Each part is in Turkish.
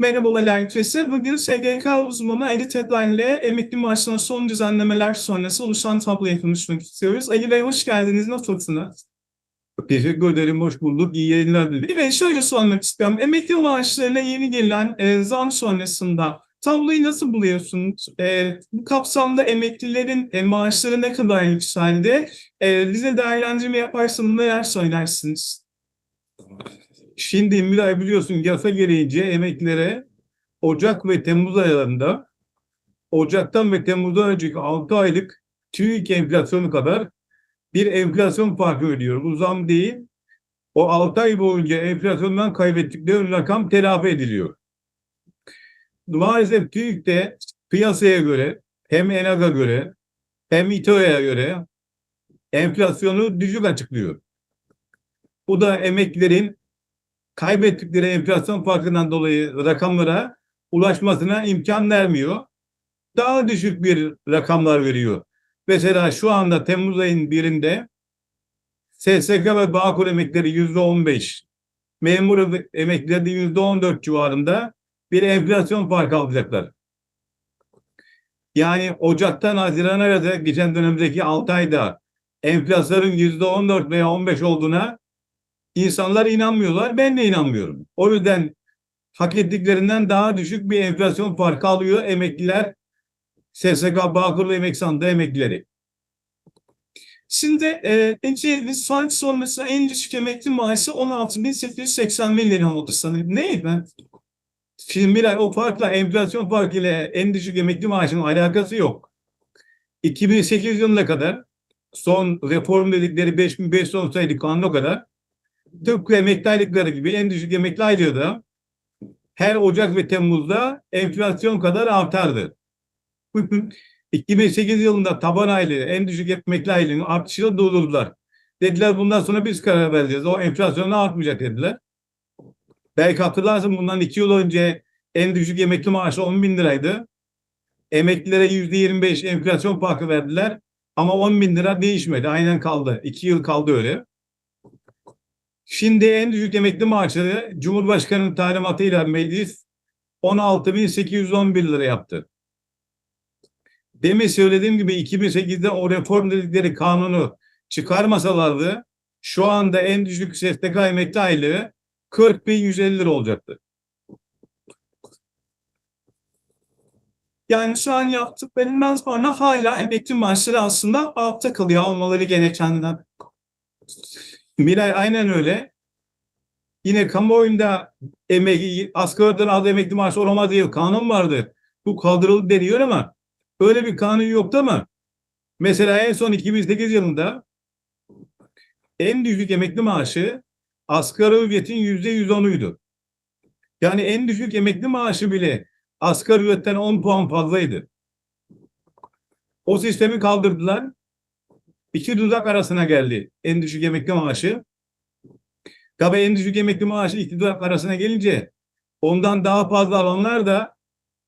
Merhabalar herkese. Bugün SGK uzmanı Ali Tedline ile emekli maaşına son düzenlemeler sonrası oluşan tabloyu konuşmak istiyoruz. Ali Bey hoş geldiniz. Nasılsınız? Teşekkür ederim, hoş bulduk. İyi yayınlar dilerim. Bey şöyle sormak istiyorum. Emekli maaşlarına yeni gelen e, zam sonrasında tabloyu nasıl buluyorsunuz? E, bu kapsamda emeklilerin e, maaşları ne kadar yükseldi? E, bize değerlendirme yaparsanız neler söylersiniz? Şimdi Miray biliyorsun yasa gereğince emeklilere Ocak ve Temmuz aylarında Ocak'tan ve Temmuz'dan önceki 6 aylık TÜİK enflasyonu kadar bir enflasyon farkı ödüyor. Bu zam değil. O 6 ay boyunca enflasyondan kaybettikleri rakam telafi ediliyor. Maalesef TÜİK de piyasaya göre hem ENAG'a göre hem İTO'ya göre enflasyonu düşük açıklıyor. Bu da emeklilerin kaybettikleri enflasyon farkından dolayı rakamlara ulaşmasına imkan vermiyor. Daha düşük bir rakamlar veriyor. Mesela şu anda Temmuz ayının birinde SSK ve Bağkur emekleri yüzde on beş, memur emeklileri de yüzde on dört civarında bir enflasyon farkı alacaklar. Yani Ocak'tan Haziran'a kadar geçen dönemdeki 6 ayda enflasyonun yüzde on dört veya on beş olduğuna İnsanlar inanmıyorlar. Ben de inanmıyorum. O yüzden hak ettiklerinden daha düşük bir enflasyon farkı alıyor emekliler. SSK Bağkurlu Emek Sandığı emeklileri. Şimdi e, önce saat sonrası en düşük emekli maaşı 16.881 lira oldu sanırım. Neydi ben? Şimdi bir o farkla enflasyon farkıyla en düşük emekli maaşının alakası yok. 2008 yılına kadar son reform dedikleri 5510 sayılı kanuna kadar tıpkı emekli aylıkları gibi en düşük emekli aylığı da her Ocak ve Temmuz'da enflasyon kadar artardı. 2008 yılında taban aylığı, en düşük emekli aylığının artışını durdurdular. Dediler bundan sonra biz karar vereceğiz. O enflasyon artmayacak dediler. Belki hatırlarsın bundan iki yıl önce en düşük emekli maaşı 10 bin liraydı. Emeklilere yüzde 25 enflasyon farkı verdiler. Ama 10 bin lira değişmedi. Aynen kaldı. İki yıl kaldı öyle. Şimdi en düşük emekli maaşları Cumhurbaşkanı'nın talimatıyla meclis 16.811 lira yaptı. Demin söylediğim gibi 2008'de o reform dedikleri kanunu çıkarmasalardı şu anda en düşük SSK emekli aylığı 40.150 lira olacaktı. Yani şu an yaptıklarından sonra hala emekli maaşları aslında altta kalıyor olmaları gerekenden. Miray aynen öyle. Yine kamuoyunda emek, asgari aldığı emekli maaşı olamaz diye kanun vardı. Bu kaldırıldı deniyor ama öyle bir kanun yoktu ama mesela en son 2008 yılında en düşük emekli maaşı asgari ücretin yüzde yüz onuydu. Yani en düşük emekli maaşı bile asgari ücretten 10 puan fazlaydı. O sistemi kaldırdılar iki dudak arasına geldi en düşük emekli maaşı. Tabii en düşük emekli maaşı iki dudak arasına gelince ondan daha fazla alanlar da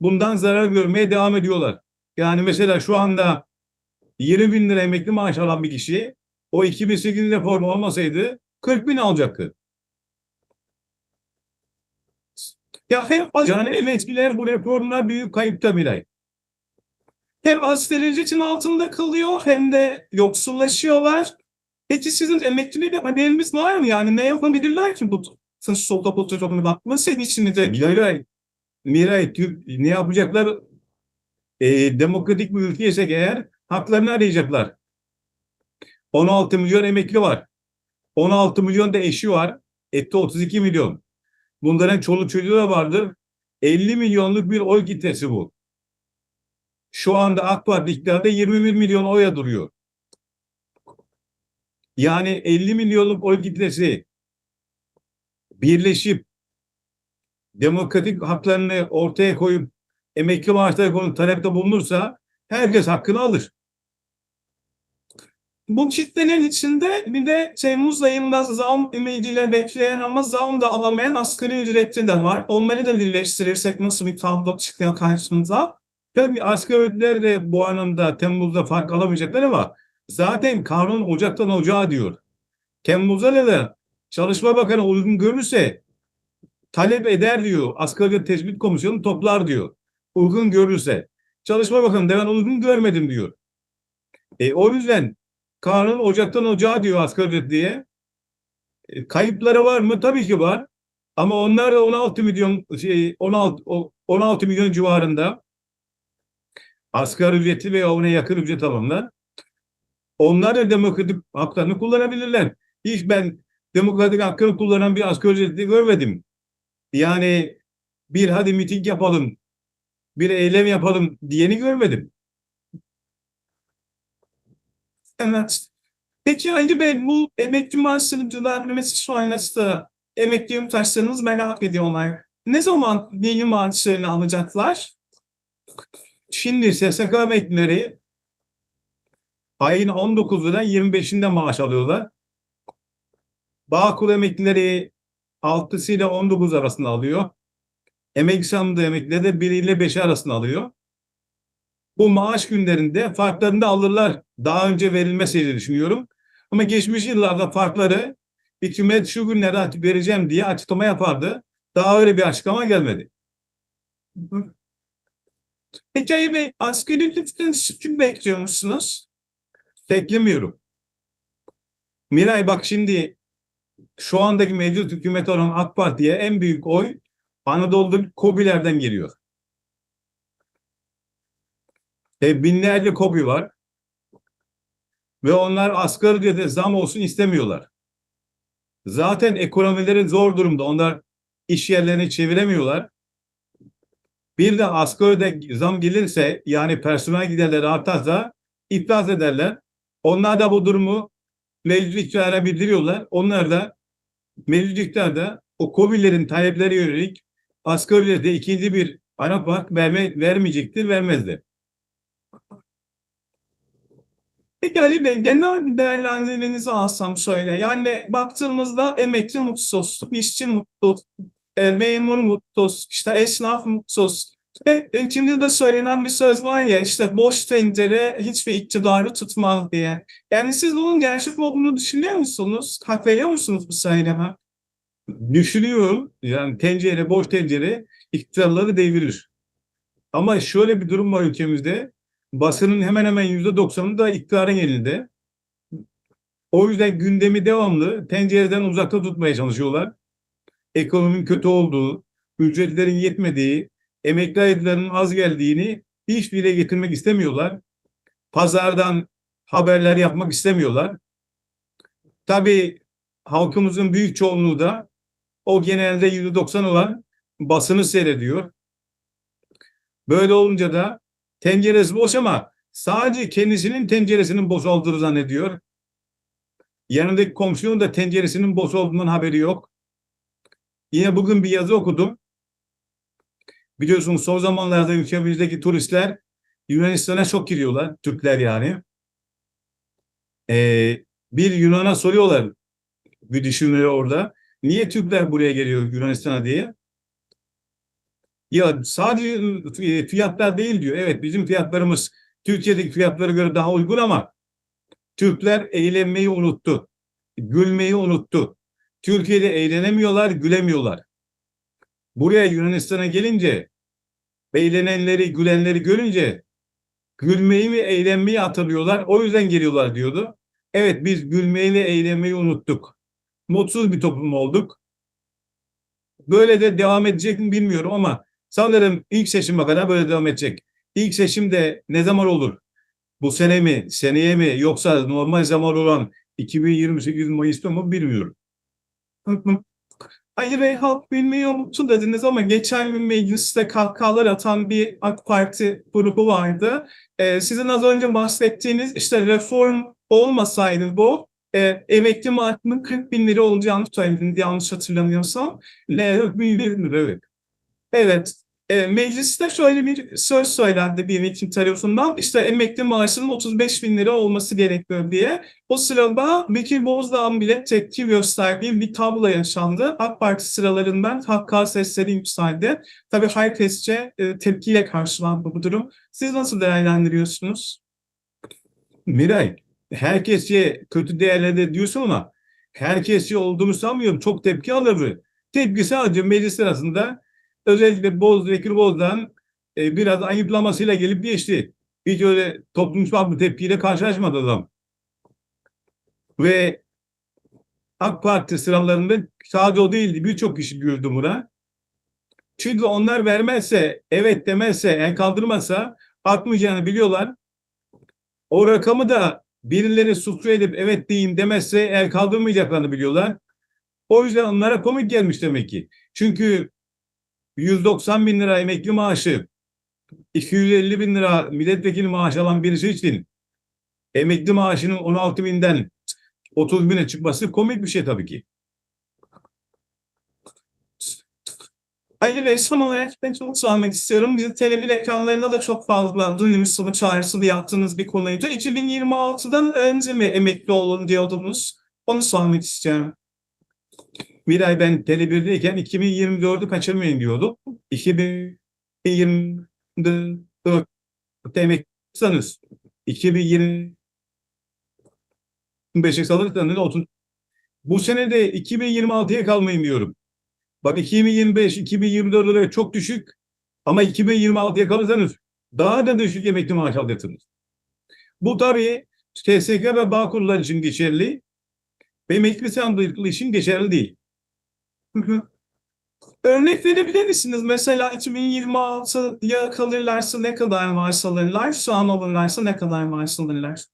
bundan zarar görmeye devam ediyorlar. Yani mesela şu anda 20 bin lira emekli maaş alan bir kişi o 2008 reformu olmasaydı 40 bin alacaktı. Ya hem yani emekliler bu reformla büyük kayıpta Bilay. Hem asgari altında kalıyor hem de yoksullaşıyorlar. Peki sizin emeklilikle haberiniz var mı? Yani ne yapabilirler ki bu solda pozisyonu bakma senin için de. Miray, Miray ne yapacaklar? E, demokratik bir ülkeysek eğer haklarını arayacaklar. 16 milyon emekli var. 16 milyon da eşi var. Etti 32 milyon. Bunların çoluk çocuğu da vardır. 50 milyonluk bir oy kitlesi bu. Şu anda AK Parti iktidarda 21 milyon oya duruyor. Yani 50 milyonluk oy kitlesi birleşip demokratik haklarını ortaya koyup emekli maaşları konu talepte bulunursa herkes hakkını alır. Bu kitlenin içinde bir de Temmuz ayında zam ümidiyle bekleyen ama zam da alamayan asgari ücretli de var. Onları da birleştirirsek nasıl bir tablo çıkıyor karşımıza? Tabii asgari ücretliler de bu anlamda Temmuz'da fark alamayacaklar ama zaten kanun Ocak'tan Ocağa diyor. Temmuz'a da Çalışma Bakanı uygun görürse talep eder diyor. Asgari ücret tespit komisyonu toplar diyor. Uygun görürse. Çalışma Bakanı ben uygun görmedim diyor. E, o yüzden kanun Ocak'tan Ocağa diyor asgari ücret diye. E, kayıpları var mı? Tabii ki var. Ama onlar da 16 milyon şey 16 o- 16 milyon civarında asgari ücreti ve ona yakın ücret alanlar. Onlar da demokratik haklarını kullanabilirler. Hiç ben demokratik hakkını kullanan bir asgari ücretli görmedim. Yani bir hadi miting yapalım, bir eylem yapalım diyeni görmedim. Evet. Peki Ali Bey bu emekli maaşının düzenlemesi sonrası emekli yurttaşlarınız merak ediyorlar. Ne zaman yeni maaşlarını alacaklar? Şimdi SSK emeklileri ayın 19'unda 25'inde maaş alıyorlar. Bağkur emeklileri 6'sı ile 19 arasında alıyor. Emekli sandığı emeklileri de 1 ile 5 arasında alıyor. Bu maaş günlerinde farklarını da alırlar. Daha önce verilmeseydi düşünüyorum. Ama geçmiş yıllarda farkları hükümet şu günlere vereceğim diye açıklama yapardı. Daha öyle bir açıklama gelmedi. Peki Bey asgari ücretin kim bekliyor musunuz? Beklemiyorum. Miray bak şimdi şu andaki mevcut hükümet olan AK Parti'ye en büyük oy Anadolu'daki KOBİ'lerden geliyor. E, binlerce KOBİ var. Ve onlar asgari ücrete zam olsun istemiyorlar. Zaten ekonomileri zor durumda. Onlar iş yerlerini çeviremiyorlar. Bir de asgari zam gelirse yani personel giderleri artarsa iflas ederler. Onlar da bu durumu mevcut bildiriyorlar. Onlar da mevcut iktidarda o KOBİ'lerin talepleri yönelik asgari ücrete ikinci bir ana fark verme, vermeyecektir, vermezdi. Peki Ali Bey genel değerlendirmenizi alsam şöyle. Yani baktığımızda emekli mutsuz, işçi mutsuz, e, memur mutsuz, işte esnaf mutsuz. Ve e, şimdi de söylenen bir söz var ya işte boş tencere hiçbir iktidarı tutmaz diye. Yani siz bunun gerçek olduğunu düşünüyor musunuz? Hak veriyor musunuz bu söyleme? Düşünüyorum yani tencere, boş tencere iktidarları devirir. Ama şöyle bir durum var ülkemizde. Basının hemen hemen yüzde doksanı da iktidarın elinde. O yüzden gündemi devamlı tencereden uzakta tutmaya çalışıyorlar. Ekonominin kötü olduğu, ücretlerin yetmediği, emekli aylıklarının az geldiğini hiç dile getirmek istemiyorlar. Pazardan haberler yapmak istemiyorlar. Tabii halkımızın büyük çoğunluğu da o genelde yüzde doksan olan basını seyrediyor. Böyle olunca da tenceresi boş ama sadece kendisinin tenceresinin boş olduğunu zannediyor. Yanındaki komşunun da tenceresinin boş olduğundan haberi yok. Yine bugün bir yazı okudum. Biliyorsunuz son zamanlarda ülkemizdeki turistler Yunanistan'a çok giriyorlar. Türkler yani. Ee, bir Yunan'a soruyorlar bir düşünüyor orada. Niye Türkler buraya geliyor Yunanistan'a diye? Ya sadece fiyatlar değil diyor. Evet bizim fiyatlarımız Türkiye'deki fiyatlara göre daha uygun ama Türkler eğlenmeyi unuttu. Gülmeyi unuttu. Türkiye'de eğlenemiyorlar, gülemiyorlar. Buraya Yunanistan'a gelince eğlenenleri, gülenleri görünce gülmeyi ve eğlenmeyi hatırlıyorlar. O yüzden geliyorlar diyordu. Evet biz gülmeyi ve eğlenmeyi unuttuk. Mutsuz bir toplum olduk. Böyle de devam edecek mi bilmiyorum ama sanırım ilk seçime kadar böyle devam edecek. İlk seçim de ne zaman olur? Bu sene mi, seneye mi yoksa normal zaman olan 2028 Mayıs'ta mı bilmiyorum. Ali Bey halk bilmeyi unuttu dediniz ama geçen gün mecliste kahkahalar atan bir AK Parti grubu vardı. Ee, sizin az önce bahsettiğiniz işte reform olmasaydı bu e, emekli maaşının 40 bin lira olacağını söylediniz yanlış hatırlamıyorsam. Ne bilmiyorum evet. Evet. E, mecliste şöyle bir söz söylendi bir vekil tarafından. İşte emekli maaşının 35 bin lira olması gerekiyor diye. O sırada Bekir Bozdağ'ın bile tepki gösterdiği bir tablo yaşandı. AK Parti sıralarından hakka sesleri yükseldi. Tabii herkesçe e, tepkiyle karşılandı bu durum. Siz nasıl değerlendiriyorsunuz? Miray, herkesçe kötü değerlerde diyorsun ama herkesçe olduğunu sanmıyorum. Çok tepki alırdı. tepki sadece meclis sırasında özellikle Boz, Vekil Boz'dan e, biraz ayıplamasıyla gelip geçti. Hiç öyle toplumsal bir tepkiyle karşılaşmadı adam. Ve AK Parti sıralarında sadece o değildi. Birçok kişi güldü buna. Çünkü onlar vermezse, evet demezse, el kaldırmazsa atmayacağını biliyorlar. O rakamı da birileri suçlu edip evet diyeyim demezse el kaldırmayacaklarını biliyorlar. O yüzden onlara komik gelmiş demek ki. Çünkü 190 bin lira emekli maaşı, 250 bin lira milletvekili maaşı alan birisi için emekli maaşının 16 binden 30 bine çıkması komik bir şey tabii ki. Ali Bey son olarak ben çok sormak istiyorum. Bizim televizyon ekranlarında da çok fazla duymuşsunuz çağrısını yaptığınız bir konuydu. 2026'dan önce mi emekli olun diyordunuz? Onu sormak istiyorum. Bir ay ben Tele1'deyken 2024'ü kaçırmayın diyordum. 2024 emeklisanız 2025'e salırsanız 30 bu sene de 2026'ya kalmayın diyorum. Bak 2025, 2024 liraya çok düşük ama 2026'ya kalırsanız daha da düşük emekli maaş alırsınız. Bu tabii TSK ve Bağkurlar için geçerli ve emekli sandıklı için geçerli değil. Örnek verebilir misiniz? Mesela 2026'ya kalırlarsa ne kadar maaş alırlar? Şu an alırlarsa ne kadar maaş alırlar?